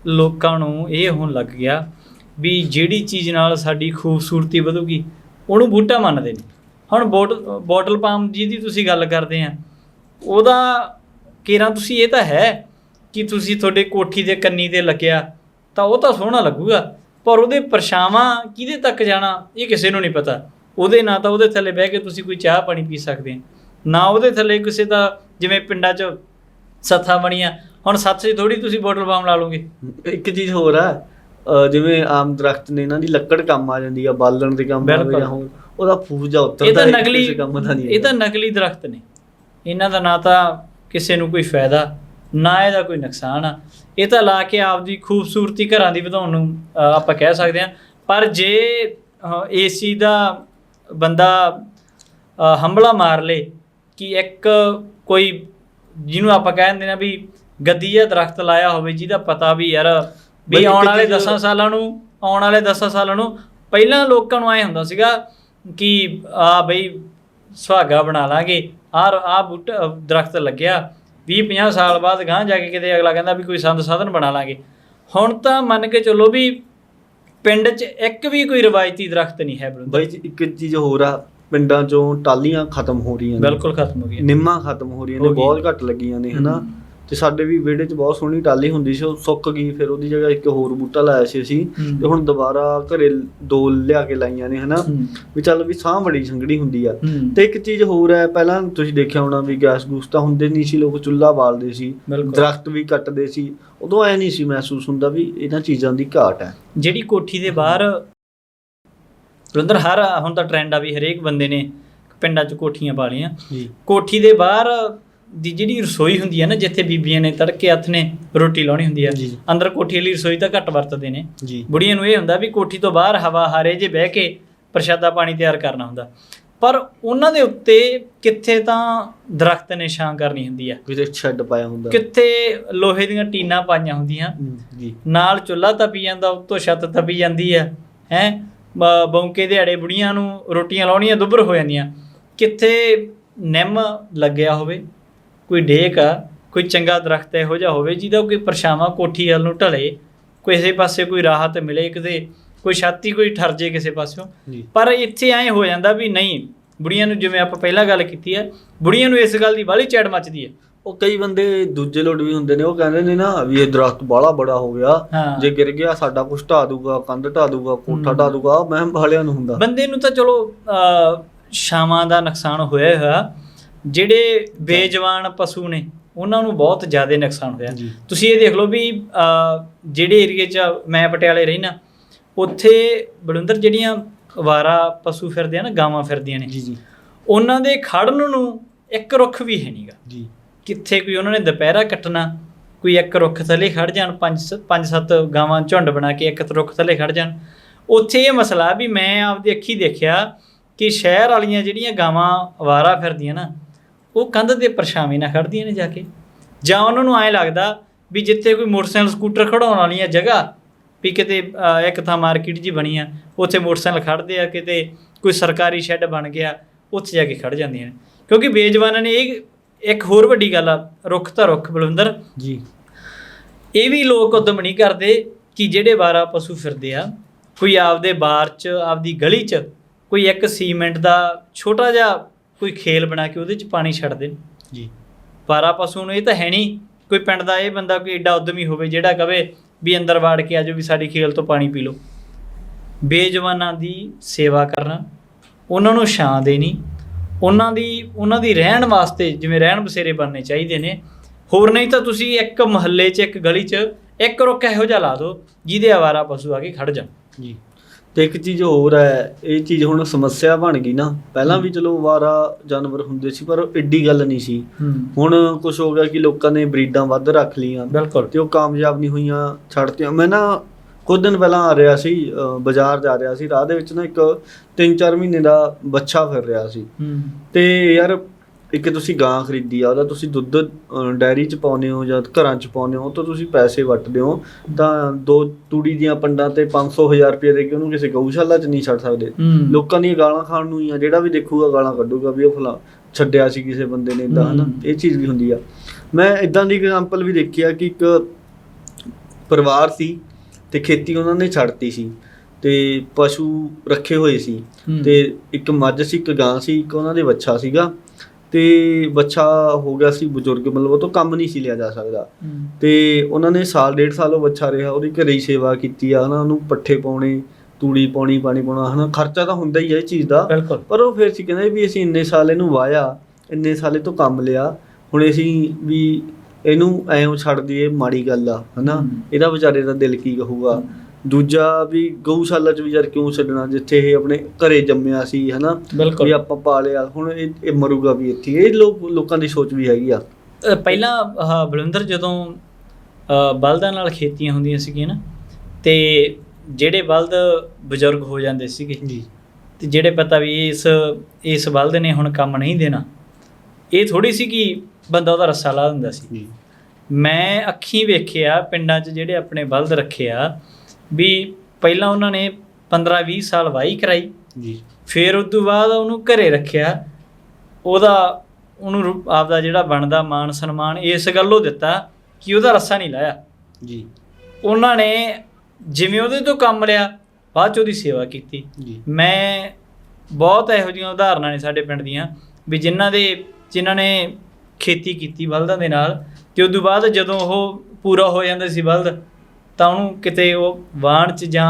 ਲੋਕਾਂ ਨੂੰ ਇਹ ਹੋਣ ਲੱਗ ਗਿਆ ਵੀ ਜਿਹੜੀ ਚੀਜ਼ ਨਾਲ ਸਾਡੀ ਖੂਬਸੂਰਤੀ ਵਧੂਗੀ, ਉਹਨੂੰ ਬੂਟਾ ਮੰਨਦੇ ਨੇ। ਹੁਣ ਬੋਟ, ਬੋਟਲ ਪਾਮ ਜਿਹਦੀ ਤੁਸੀਂ ਗੱਲ ਕਰਦੇ ਆ, ਉਹਦਾ ਕੇਰਾਂ ਤੁਸੀਂ ਇਹ ਤਾਂ ਹੈ ਕਿ ਤੁਸੀਂ ਤੁਹਾਡੇ ਕੋਠੀ ਦੇ ਕੰਨੀ ਤੇ ਲੱਗਿਆ, ਤਾਂ ਉਹ ਤਾਂ ਸੋਹਣਾ ਲੱਗੂਗਾ, ਪਰ ਉਹਦੇ ਪਰਛਾਵਾਂ ਕਿਹਦੇ ਤੱਕ ਜਾਣਾ, ਇਹ ਕਿਸੇ ਨੂੰ ਨਹੀਂ ਪਤਾ। ਉਹਦੇ ਨਾ ਤਾਂ ਉਹਦੇ ਥੱਲੇ ਬਹਿ ਕੇ ਤੁਸੀਂ ਕੋਈ ਚਾਹ ਪਾਣੀ ਪੀ ਸਕਦੇ ਆ, ਨਾ ਉਹਦੇ ਥੱਲੇ ਕਿਸੇ ਦਾ, ਜਿਵੇਂ ਪਿੰਡਾਂ 'ਚ ਸੱਥਾ ਬਣੀਆਂ ਹੁਣ ਸੱਥ 'ਚ ਥੋੜੀ ਤੁਸੀਂ ਬੋਟਲ ਪਾਮ ਲਾ ਲਓਗੇ। ਇੱਕ ਚੀਜ਼ ਹੋਰ ਆ ਜਿਵੇਂ ਆਮ ਦਰਖਤ ਨੇ ਇਹਨਾਂ ਦੀ ਲੱਕੜ ਕੰਮ ਆ ਜਾਂਦੀ ਆ ਬਾਲਣ ਦੇ ਕੰਮ ਬਿਲਕੁਲ। ਜਾਂ ਹੋਰ ਉਹਦਾ ਫੂਸ ਜਾ ਇਹ ਉਤਰਦਾ ਤਾਂ ਨਕਲੀ ਕੰਮ ਦਾ ਨਹੀਂ ਇਹ ਤਾਂ ਨਕਲੀ ਦਰਖਤ ਨੇ। ਇਹਨਾਂ ਦਾ ਨਾ ਤਾਂ ਕਿਸੇ ਨੂੰ ਕੋਈ ਫਾਇਦਾ ਨਾ ਇਹਦਾ ਕੋਈ ਨੁਕਸਾਨ ਆ। ਇਹ ਤਾਂ ਲਾ ਕੇ ਆਪਦੀ ਖੂਬਸੂਰਤੀ ਘਰਾਂ ਦੀ ਵਧਾਉਣ ਨੂੰ ਆਪਾਂ ਕਹਿ ਸਕਦੇ ਹਾਂ ਪਰ ਜੇ ਏਸੀ ਦਾ ਬੰਦਾ ਅ, ਹੰਬਲਾ ਮਾਰ ਲੇ ਕਿ ਇੱਕ ਕੋਈ ਜਿਹਨੂੰ ਆਪਾਂ ਕਹਿੰਦੇ ਨਾ ਵੀ ਗੱਦੀ ਜਾਂ ਦਰਖਤ ਲਾਇਆ ਹੋਵੇ ਜਿਹਦਾ ਪਤਾ ਵੀ ਯਾਰ ਵੀ ਆਉਣ ਵਾਲੇ ਚੀਜ਼- 10 ਸਾਲਾਂ ਨੂੰ ਆਉਣ ਵਾਲੇ 10 ਸਾਲਾਂ ਨੂੰ ਪਹਿਲਾਂ ਲੋਕਾਂ ਨੂੰ ਐ ਹੁੰਦਾ ਸੀਗਾ ਕਿ ਆ ਬਈ ਸੁਹਾਗਾ ਬਣਾ ਲਾਂਗੇ ਆ ਆ ਬੂਟਾ ਦਰਖਤ ਲੱਗਿਆ 20 50 ਸਾਲ ਬਾਅਦ ਗਾਂ ਜਾ ਕੇ ਕਿਤੇ ਅਗਲਾ ਕਹਿੰਦਾ ਵੀ ਕੋਈ ਸੰਦ ਸਾਧਨ ਬਣਾ ਲਾਂਗੇ। ਹੁਣ ਤਾਂ ਮੰਨ ਕੇ ਚੱਲੋ ਵੀ ਪਿੰਡ 'ਚ ਇੱਕ ਵੀ ਕੋਈ ਰਵਾਇਤੀ ਦਰਖਤ ਨਹੀਂ ਹੈ ਬਾਈ ਇੱਕ ਚੀਜ਼ ਹੋਰ ਆ ਪਿੰਡਾਂ ਚੋਂ ਟਾਲੀਆਂ ਖਤਮ ਹੋ ਰਹੀਆਂ ਨੇ। ਬਿਲਕੁਲ ਖਤਮ ਹੋ ਗਿਆ ਨਿੰਮਾਂ ਖਤਮ ਹੋ ਰਹੀਆਂ ਨੇ। ਬਹੁਤ ਘੱਟ ਲੱਗੀਆਂ ਨੇ ਹਨਾ? ਤੇ ਸਾਡੇ ਵੀ ਵਿਹੜੇ 'ਚ ਬਹੁਤ ਸੋਹਣੀ ਟਾਲੀ ਹੁੰਦੀ ਸੀ ਉਹ ਸੁੱਕ ਗਈ ਫਿਰ ਉਹਦੀ ਜਗ੍ਹਾ ਇੱਕ ਹੋਰ ਬੂਟਾ ਲਾਇਆ ਸੀ ਅਸੀਂ। ਤੇ ਹੁਣ ਦੁਬਾਰਾ ਘਰੇ ਦੋ ਲਿਆ ਕੇ ਲਾਈਆਂ ਨੇ ਹਨਾ। ਵੀ ਚੱਲ ਵੀ ਸਾਹ ਬੜੀ ਸੰਗੜੀ ਹੁੰਦੀ ਆ। ਤੇ ਇੱਕ ਚੀਜ਼ ਹੋਰ ਹੈ ਪਹਿਲਾਂ ਤੁਸੀਂ ਦੇਖਿਆ ਹੋਣਾ ਵੀ ਗੈਸ ਗੂਸ ਤਾਂ ਹੁੰਦੇ ਨਹੀਂ ਸੀ ਲੋਕ ਚੁੱਲ੍ਹਾ ਬਾਲਦੇ ਸੀ। ਦਰਖਤ ਵੀ ਕੱਟਦੇ ਸੀ ਉਦੋਂ ਐ ਨਹੀਂ ਸੀ ਮਹਿਸੂਸ ਹੁੰਦਾ ਵੀ ਇਹਨਾਂ ਚੀਜ਼ਾਂ ਦੀ ਘਾਟ ਹੈ ਜਿਹੜੀ ਕੋਠੀ ਦੇ ਬਾਹਰ ਬਲਵਿੰਦਰ ਹਰ ਹੁਣ ਤਾਂ ਟ੍ਰੈਂਡ ਆ ਵੀ ਹਰੇਕ ਬੰਦੇ ਨੇ ਪਿੰਡਾਂ 'ਚ ਕੋਠੀਆਂ ਪਾ ਲਈਆਂ ਜੀ ਕੋਠੀ ਦੇ ਬਾਹਰ ਦੀ ਜਿਹੜੀ ਰਸੋਈ ਹੁੰਦੀ ਹੈ ਨਾ ਜਿੱਥੇ ਬੀਬੀਆਂ ਨੇ ਤੜਕੇ ਹੱਥ ਨੇ ਰੋਟੀ ਲਾਉਣੀ ਹੁੰਦੀ ਹੈ। ਅੰਦਰ ਕੋਠੀ ਵਾਲੀ ਰਸੋਈ ਤਾਂ ਘੱਟ ਵਰਤਦੇ ਨੇ। ਬੁੜੀਆਂ ਨੂੰ ਇਹ ਹੁੰਦਾ ਵੀ ਕੋਠੀ ਤੋਂ ਬਾਹਰ ਹਵਾ ਹਾਰੇ ਜੇ ਬਹਿ ਕੇ ਪ੍ਰਸ਼ਾਦਾ ਪਾਣੀ ਤਿਆਰ ਕਰਨਾ ਹੁੰਦਾ। ਪਰ ਉਹਨਾਂ ਦੇ ਉੱਤੇ ਕਿੱਥੇ ਤਾਂ ਦਰਖਤ ਨੇ ਛਾਂ ਕਰਨੀ ਹੁੰਦੀ ਆ ਕਿਤੇ ਛੱਡ ਪਾਇਆ ਹੁੰਦਾ। ਕਿੱਥੇ ਲੋਹੇ ਦੀਆਂ ਟੀਨਾਂ ਪਾਈਆਂ ਹੁੰਦੀਆਂ। ਜੀ। ਨਾਲ ਚੁੱਲ੍ਹਾ ਤਪੀ ਜਾਂਦਾ ਉੱਤੋਂ ਛੱਤ ਤਪੀ ਜਾਂਦੀ ਹੈ ਹੈ? ਬੌਂਕੇ ਦਿਹਾੜੇ ਬੁੜੀਆਂ ਨੂੰ ਰੋਟੀਆਂ ਲਾਉਣੀਆਂ ਦੁੱਬਰ ਹੋ ਜਾਂਦੀਆਂ। ਕਿੱਥੇ ਨਿੰਮ ਲੱਗਿਆ ਹੋਵੇ ਕੋਈ ਡੇਕ ਆ ਕੋਈ ਚੰਗਾ ਦਰਖਤ ਇਹੋ ਜਿਹਾ ਹੋਵੇ ਜਿਹਦਾ ਕੋਈ ਪਰਛਾਵਾਂ ਕੋਠੀ ਵੱਲ ਨੂੰ ਢਲੇ ਕਿਸੇ ਪਾਸੇ ਕੋਈ ਰਾਹਤ ਮਿਲੇ ਕਿਤੇ ਕੋਈ ਛਾਤੀ ਕੋਈ ਠਰ ਜੇ ਕਿਸੇ ਪਾਸਿਓਂ ਪਰ ਇੱਥੇ ਐਂ ਹੋ ਜਾਂਦਾ ਵੀ ਨਹੀਂ ਬੁੜੀਆਂ ਨੂੰ ਜਿਵੇਂ ਆਪਾਂ ਪਹਿਲਾਂ ਗੱਲ ਕੀਤੀ ਹੈ ਬੁੜੀਆਂ ਨੂੰ ਇਸ ਗੱਲ ਦੀ ਬਾਹਲੀ ਚੜ ਮੱਚਦੀ ਹੈ ਉਹ ਕਈ ਬੰਦੇ ਦੂਜੇ ਲੋਟ ਵੀ ਹੁੰਦੇ ਨੇ ਉਹ ਕਹਿੰਦੇ ਨੇ ਨਾ ਵੀ ਇਹ ਦਰਖਤ ਬਾਹਲਾ ਬੜਾ ਹੋ ਗਿਆ। ਜੇ ਗਿਰ ਗਿਆ ਸਾਡਾ ਕੁਛ ਢਾ ਦੂਗਾ ਕੰਧ ਢਾ ਦੂਗਾ ਕੋਠਾ। ਢਾ ਦੂਗਾ ਮੈਂ ਵਾਲਿਆਂ ਨੂੰ ਹੁੰਦਾ ਬੰਦੇ ਨੂੰ ਤਾਂ ਚਲੋ ਛਾਵਾਂ ਦਾ ਨੁਕਸਾਨ ਹੋਇਆ ਹੋਇਆ ਜਿਹੜੇ ਬੇਜਵਾਨ ਪਸ਼ੂ ਨੇ ਉਹਨਾਂ ਨੂੰ ਬਹੁਤ ਜ਼ਿਆਦਾ ਨੁਕਸਾਨ ਹੋਇਆ। ਤੁਸੀਂ ਇਹ ਦੇਖ ਲਓ ਵੀ ਜਿਹੜੇ ਏਰੀਏ 'ਚ ਮੈਂ ਪਟਿਆਲੇ ਰਹਿਣਾ ਉੱਥੇ ਬਲਵਿੰਦਰ ਜਿਹੜੀਆਂ ਅਵਾਰਾ ਪਸ਼ੂ ਫਿਰਦੇ ਆ ਨਾ ਗਾਵਾਂ ਫਿਰਦੀਆਂ ਨੇ ਜੀ ਜੀ। ਉਹਨਾਂ ਦੇ ਖੜਨ ਨੂੰ ਇੱਕ ਰੁੱਖ ਵੀ ਹੈ ਨਹੀਂਗਾ ਜੀ। ਕਿੱਥੇ ਕੋਈ ਉਹਨਾਂ ਨੇ ਦੁਪਹਿਰਾ ਕੱਟਣਾ ਕੋਈ ਇੱਕ ਰੁੱਖ ਥੱਲੇ ਖੜ ਜਾਣ ਪੰਜ ਪੰਜ ਸੱਤ ਗਾਵਾਂ ਝੁੰਡ ਬਣਾ ਕੇ ਇੱਕ ਰੁੱਖ ਥੱਲੇ ਖੜ ਜਾਣ। ਉੱਥੇ ਇਹ ਮਸਲਾ ਵੀ ਮੈਂ ਆਪਦੀ ਅੱਖੀ ਦੇਖਿਆ ਕਿ ਸ਼ਹਿਰ ਵਾਲੀਆਂ ਜਿਹੜੀਆਂ ਗਾਵਾਂ ਅਵਾਰਾ ਫਿਰਦੀਆਂ ਨਾ ਉਹ ਕੰਧ ਦੇ ਪਰਛਾਵੇਂ ਨਾਲ ਖੜਦੀਆਂ ਨੇ ਜਾ ਕੇ। ਜਾਂ ਉਹਨਾਂ ਨੂੰ ਐਂ ਲੱਗਦਾ ਵੀ ਜਿੱਥੇ ਕੋਈ ਮੋਟਰਸਾਈਕਲ ਸਕੂਟਰ ਖੜਾਉਣ ਵਾਲੀਆਂ ਜਗ੍ਹਾ ਵੀ ਕਿਤੇ ਇੱਕ ਥਾਂ ਮਾਰਕੀਟ ਜੀ ਬਣੀ ਆ ਉੱਥੇ ਮੋਟਰਸਾਈਕਲ ਖੜਦੇ ਆ ਕਿਤੇ ਕੋਈ ਸਰਕਾਰੀ ਸ਼ੈੱਡ ਬਣ ਗਿਆ ਉੱਥੇ ਜਾ ਕੇ ਖੜ ਜਾਂਦੀਆਂ ਨੇ। ਕਿਉਂਕਿ ਬੇਜਵਾਨਾਂ ਨੇ ਇਹ ਇੱਕ ਹੋਰ ਵੱਡੀ ਗੱਲ ਆ ਰੁੱਖ ਤਾਂ ਰੁੱਖ ਬਲਵਿੰਦਰ। ਜੀ। ਇਹ ਵੀ ਲੋਕ ਉਦਮ ਨਹੀਂ ਕਰਦੇ ਕਿ ਜਿਹੜੇ ਬਾਰਾ ਪਸ਼ੂ ਫਿਰਦੇ ਆ ਕੋਈ ਆਪਦੇ ਬਾਰ 'ਚ ਆਪਦੀ ਗਲੀ 'ਚ ਕੋਈ ਇੱਕ ਸੀਮੈਂਟ ਦਾ ਛੋਟਾ ਜਿਹਾ ਕੋਈ ਖੇਲ ਬਣਾ ਕੇ ਉਹਦੇ 'ਚ ਪਾਣੀ ਛੱਡ ਦੇਣ। ਜੀ। ਬਾਰਾ ਪਸ਼ੂ ਨੂੰ ਇਹ ਤਾਂ ਹੈ ਨਹੀਂ ਕੋਈ ਪਿੰਡ ਦਾ ਇਹ ਬੰਦਾ ਕੋਈ ਏਡਾ ਉਦਮੀ ਹੋਵੇ ਜਿਹੜਾ ਕਵੇ ਵੀ ਅੰਦਰ ਵਾੜ ਕੇ ਆਜੋ ਵੀ ਸਾਡੀ ਖੇਲ ਤੋਂ ਪਾਣੀ ਪੀ ਲਓ। ਬੇਜਵਾਨਾਂ ਦੀ ਸੇਵਾ ਕਰਨਾ ਉਹਨਾਂ ਨੂੰ ਛਾਂ ਦੇਣੀ ਉਹਨਾਂ ਦੀ ਉਹਨਾਂ ਦੀ ਰਹਿਣ ਵਾਸਤੇ ਜਿਵੇਂ ਰਹਿਣ ਬਸੇਰੇ ਬਣਨੇ ਚਾਹੀਦੇ ਨੇ। ਹੋਰ ਨਹੀਂ ਤਾਂ ਤੁਸੀਂ ਇੱਕ ਮਹੱਲੇ 'ਚ ਇੱਕ ਗਲੀ 'ਚ ਇੱਕ ਰੁੱਖ ਇਹੋ ਜਿਹਾ ਲਾ ਦਿਓ ਜਿਹਦੇ ਆਵਾਰਾ ਪਸ਼ੂ ਆ ਕੇ ਖੜ ਜਾਣ। ਜੀ। ਤੇ ਇੱਕ ਚੀਜ਼ ਹੋਰ ਹੈ ਇਹ ਚੀਜ਼ ਹੁਣ ਸਮੱਸਿਆ ਬਣ ਗਈ ਨਾ। ਪਹਿਲਾਂ ਵੀ ਚਲੋ ਵਾਰਾ ਜਾਨਵਰ ਹੁੰਦੇ ਸੀ ਪਰ ਐਡੀ ਗੱਲ ਨਹੀਂ ਸੀ। ਹੁਣ ਕੁਝ ਹੋ ਗਿਆ ਕਿ ਲੋਕਾਂ ਨੇ ਬਰੀਡਾਂ ਵੱਧ ਰੱਖ ਲਈਆਂ ਬਿਲਕੁਲ। ਤੇ ਉਹ ਕਾਮਯਾਬ ਨਹੀਂ ਹੋਈਆਂ ਛੱਡਤੀਆਂ। ਮੈਂ ਨਾ ਕੁਝ ਦਿਨ ਪਹਿਲਾਂ ਆ ਰਿਹਾ ਸੀ ਬਾਜ਼ਾਰ ਜਾ ਰਿਹਾ ਸੀ। ਰਾਹ ਦੇ ਵਿੱਚ ਨਾ ਇੱਕ 3-4 ਮਹੀਨੇ ਦਾ ਬੱਚਾ ਫਿਰ ਰਿਹਾ ਸੀ। ਤੇ ਯਾਰ ਇੱਕ ਤੁਸੀਂ ਗਾਂ ਖਰੀਦੀ ਆ ਉਹਦਾ ਤੁਸੀਂ ਦੁੱਧ ਅ, ਡਾਇਰੀ ਚ ਪਾਉਂਦੇ ਹੋ ਜਾਂ ਘਰਾਂ ਚ ਪਾਉਂਦੇ ਹੋ ਤਾਂ ਤੁਸੀਂ ਪੈਸੇ ਵੱਟਦੇ ਹੋ ਤਾਂ ਦੋ ਤੂੜੀ ਦੀਆਂ ਪੰਡਾਂ ਤੇ 500 1000 ਰੁਪਏ ਦੇ ਕੇ ਉਹਨੂੰ ਕਿਸੇ ਗਊਸ਼ਾਲਾ ਚ ਨਹੀਂ ਛੱਡ ਸਕਦੇ। ਲੋਕਾਂ ਦੀਆਂ ਗਾਲਾਂ ਖਾਣ ਨੂੰ ਹੀ ਆ ਜਿਹੜਾ ਵੀ ਦੇਖੂਗਾ ਗਾਲਾਂ ਕੱਢੂਗਾ ਵੀ ਉਹ ਫਲਾ ਛੱਡਿਆ ਸੀ ਕਿਸੇ ਬੰਦੇ ਨੇ ਇਦਾਂ ਹਨਾ। ਇਹ ਚੀਜ਼ ਵੀ ਹੁੰਦੀ ਆ। ਮੈਂ ਇਦਾਂ ਦੀ ਐਗਜ਼ਾਮਪਲ ਵੀ ਦੇਖੀ ਆ ਕਿ ਇੱਕ ਪਰਿਵਾਰ ਸੀ ਤੇ ਖੇਤੀ ਉਹਨਾਂ ਨੇ ਛੱਡਤੀ ਸੀ ਤੇ ਪਸ਼ੂ ਰੱਖੇ ਹੋਏ ਸੀ। ਤੇ ਇੱਕ ਮੱਝ ਸੀ ਇੱਕ ਗਾਂ ਸੀ ਇੱਕ ਉਹਨਾਂ ਦੇ ਬੱਚਾ ਸੀਗਾ। ਤੇ ਬੱਚਾ ਹੋ ਗਿਆ ਸੀ ਬਜ਼ੁਰਗ ਮਤਲਬ ਉਹ ਤੋਂ ਕੰਮ ਨਹੀਂ ਸੀ ਲਿਆ ਜਾ ਸਕਦਾ। ਤੇ ਉਹਨਾਂ ਨੇ ਸਾਲ ਡੇਢ ਸਾਲ ਉਹ ਬੱਚਾ ਰਿਹਾ ਉਹਦੀ ਘਰੇ ਹੀ ਸੇਵਾ ਕੀਤੀ ਆ ਹਨਾ ਉਹਨੂੰ ਪੱਠੇ ਪਾਉਣੇ ਤੂੜੀ ਪਾਉਣੀ ਪਾਣੀ ਪਾਉਣਾ ਹਨਾ ਖਰਚਾ ਤਾਂ ਹੁੰਦਾ ਹੀ ਹੈ ਇਹ ਚੀਜ਼ ਦਾ। ਬਿਲਕੁਲ। ਪਰ ਉਹ ਫਿਰ ਸੀ ਕਹਿੰਦੇ ਵੀ ਅਸੀਂ ਇੰਨੇ ਸਾਲ ਇਹਨੂੰ ਵਾਇਆ ਇੰਨੇ ਸਾਲੇ ਤੋਂ ਕੰਮ ਲਿਆ ਹੁਣ ਅਸੀਂ ਵੀ ਇਹਨੂੰ ਐਂ ਛੱਡ ਦਈਏ ਮਾੜੀ ਗੱਲ ਆ ਹਨਾ। ਇਹਦਾ ਵਿਚਾਰੇ ਦਾ ਦਿਲ ਕੀ ਕਹੂਗਾ। ਦੂਜਾ ਵੀ ਗਊਸ਼ਾਲਾ ਚ ਵੀ ਯਾਰ ਕਿਉਂ ਛੱਡਣਾ ਜਿੱਥੇ ਇਹ ਆਪਣੇ ਘਰੇ ਜੰਮਿਆ ਸੀ ਹਨਾ? ਵੀ ਆਪਾਂ ਪਾਲਿਆ ਹੁਣ ਇਹ ਇਹ ਮਰੂਗਾ ਵੀ ਇੱਥੇ। ਇਹ ਲੋਕ ਲੋਕਾਂ ਦੀ ਸੋਚ ਵੀ ਹੈਗੀ ਆ। ਅ, ਪਹਿਲਾਂ ਆਹ ਬਲਵਿੰਦਰ ਜਦੋਂ ਅ, ਬਲਦਾਂ ਨਾਲ ਖੇਤੀਆਂ ਹੁੰਦੀਆਂ ਸੀਗੀਆਂ ਨਾ ਤੇ ਜਿਹੜੇ ਬਲਦ ਬਜ਼ੁਰਗ ਹੋ ਜਾਂਦੇ ਸੀਗੇ ਜੀ। ਤੇ ਜਿਹੜੇ ਪਤਾ ਵੀ ਇਸ ਇਸ ਬਲਦ ਨੇ ਹੁਣ ਕੰਮ ਨਹੀਂ ਦੇਣਾ ਇਹ ਥੋੜੀ ਸੀ ਕਿ ਬੰਦਾ ਉਹਦਾ ਰੱਸਾ ਲਾ ਦਿੰਦਾ ਸੀ। ਜੀ। ਮੈਂ ਅੱਖੀਂ ਵੇਖਿਆ ਪਿੰਡਾਂ 'ਚ ਜਿਹੜੇ ਆਪਣੇ ਬਲਦ ਰੱਖੇ ਆ ਵੀ ਪਹਿਲਾਂ ਉਹਨਾਂ ਨੇ 15-20 ਸਾਲ ਵਾਹੀ ਕਰਾਈ। ਜੀ। ਫਿਰ ਉਸ ਤੋਂ ਬਾਅਦ ਉਹਨੂੰ ਘਰੇ ਰੱਖਿਆ। ਉਹਦਾ ਉਹਨੂੰ ਆਪਦਾ ਜਿਹੜਾ ਬਣਦਾ ਮਾਨ ਸਨਮਾਨ ਇਸ ਗੱਲੋਂ ਦਿੱਤਾ ਕਿ ਉਹਦਾ ਰੱਸਾ ਨਹੀਂ ਲਾਇਆ। ਜੀ। ਉਹਨਾਂ ਨੇ ਜਿਵੇਂ ਉਹਦੇ ਤੋਂ ਕੰਮ ਲਿਆ ਬਾਅਦ ਚ ਉਹਦੀ ਸੇਵਾ ਕੀਤੀ। ਜੀ। ਮੈਂ ਬਹੁਤ ਇਹੋ ਜਿਹੀਆਂ ਉਦਾਹਰਨਾਂ ਨੇ ਸਾਡੇ ਪਿੰਡ ਦੀਆਂ ਵੀ ਜਿਨ੍ਹਾਂ ਦੇ ਜਿਨ੍ਹਾਂ ਨੇ ਖੇਤੀ ਕੀਤੀ ਬਲਦਾਂ ਦੇ ਨਾਲ ਤੇ ਉਸ ਤੋਂ ਬਾਅਦ ਜਦੋਂ ਉਹ ਪੂਰਾ ਹੋ ਜਾਂਦਾ ਸੀ ਬਲਦ ਤਾਂ ਉਹਨੂੰ ਕਿਤੇ ਉਹ ਵਾਣ 'ਚ ਜਾਂ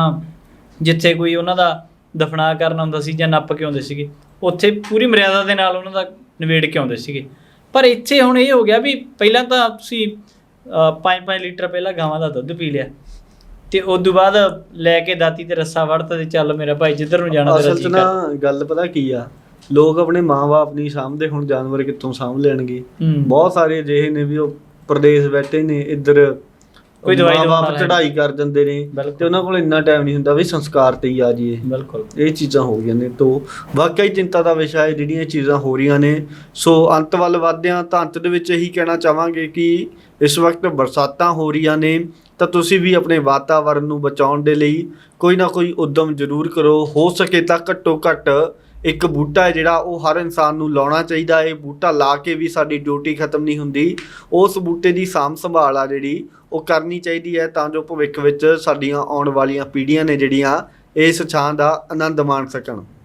ਜਿੱਥੇ ਕੋਈ ਉਹਨਾਂ ਦਾ ਦਫਨਾ ਕਰਨਾ ਹੁੰਦਾ ਸੀ ਜਾਂ ਨੱਪ ਕੇ ਆਉਂਦੇ ਸੀਗੇ ਉੱਥੇ ਪੂਰੀ ਮਰਿਆਦਾ ਦੇ ਨਾਲ ਉਹਨਾਂ ਦਾ ਨਿਬੇੜ ਕੇ ਆਉਂਦੇ ਸੀਗੇ। ਪਰ ਇੱਥੇ ਹੁਣ ਇਹ ਹੋ ਗਿਆ ਵੀ ਪਹਿਲਾਂ ਤਾਂ ਤੁਸੀਂ 5-5 ਲੀਟਰ ਪਹਿਲਾਂ ਗਾਵਾਂ ਦਾ ਦੁੱਧ ਪੀ ਲਿਆ ਤੇ ਉਸ ਤੋਂ ਬਾਅਦ ਲੈ ਕੇ ਦਾਤੀ ਤੇ ਰੱਸਾ ਵੜਤਾ ਤੇ ਚੱਲ ਮੇਰਾ ਭਾਈ ਜਿੱਧਰ ਨੂੰ ਜਾਣਾ ਤੇਰਾ ਅਸਲ ਚ ਨਾ ਗੱਲ ਪਤਾ ਕੀ ਆ ਲੋਕ ਆਪਣੇ ਮਾਂ-ਬਾਪ ਨਹੀਂ ਸਾਂਭਦੇ ਹੁਣ ਜਾਨਵਰ ਕਿੱਥੋਂ ਸਾਂਭ ਲੈਣਗੇ। ਬਹੁਤ ਸਾਰੇ ਅਜਿਹੇ ਨੇ ਵੀ ਉਹ ਪ੍ਰਦੇਸ਼ ਬੈਠੇ ਨੇ ਇੱਧਰ ਕੋਈ ਦਵਾਈ ਦਵਾਉਣ ਮਾਂ-ਬਾਪ ਵਾਲਾ ਹੈ। ਚੜ੍ਹਾਈ ਕਰ ਦਿੰਦੇ ਨੇ ਬਿਲਕੁਲ। ਤੇ ਉਹਨਾਂ ਕੋਲ ਇੰਨਾ ਟਾਈਮ ਨਹੀਂ ਹੁੰਦਾ ਵੀ ਸੰਸਕਾਰ ਤੇ ਹੀ ਆ ਜਾਈਏ। ਬਿਲਕੁਲ। ਇਹ ਚੀਜ਼ਾਂ ਹੋ ਗਈਆਂ ਨੇ। ਤੋਂ ਵਾਕਈ ਚਿੰਤਾ ਦਾ ਵਿਸ਼ਾ ਹੈ ਜਿਹੜੀਆਂ ਇਹ ਚੀਜ਼ਾਂ ਹੋ ਰਹੀਆਂ ਨੇ। ਸੋ ਅੰਤ ਵੱਲ ਵਧਦੇ ਹਾਂ ਤਾਂ ਅੰਤ ਦੇ ਵਿੱਚ ਇਹੀ ਕਹਿਣਾ ਚਾਹਾਂਗੇ ਕਿ ਇਸ ਵਕਤ ਬਰਸਾਤਾਂ ਹੋ ਰਹੀਆਂ ਨੇ ਤਾਂ ਤੁਸੀਂ ਵੀ ਆਪਣੇ ਵਾਤਾਵਰਣ ਨੂੰ ਬਚਾਉਣ ਦੇ ਲਈ ਕੋਈ ਨਾ ਕੋਈ ਉਦਮ ਜ਼ਰੂਰ ਕਰੋ। ਹੋ ਸਕੇ ਤਾਂ ਘੱਟੋ ਘੱਟ ਇੱਕ ਬੂਟਾ ਹੈ ਜਿਹੜਾ ਉਹ ਹਰ ਇਨਸਾਨ ਨੂੰ ਲਾਉਣਾ ਚਾਹੀਦਾ ਹੈ। ਬੂਟਾ ਲਾ ਕੇ ਵੀ ਸਾਡੀ ਡਿਊਟੀ ਖਤਮ ਨਹੀਂ ਹੁੰਦੀ। ਉਸ ਬੂਟੇ ਦੀ ਸਾਂਭ ਸੰਭਾਲ ਆ ਜਿਹੜੀ, ਉਹ ਕਰਨੀ ਚਾਹੀਦੀ ਹੈ ਤਾਂ ਜੋ ਭਵਿੱਖ ਵਿੱਚ ਸਾਡੀਆਂ ਆਉਣ ਵਾਲੀਆਂ ਪੀੜ੍ਹੀਆਂ ਨੇ ਜਿਹੜੀਆਂ ਇਸ ਛਾਂ ਦਾ ਆਨੰਦ ਮਾਣ ਸਕਣ।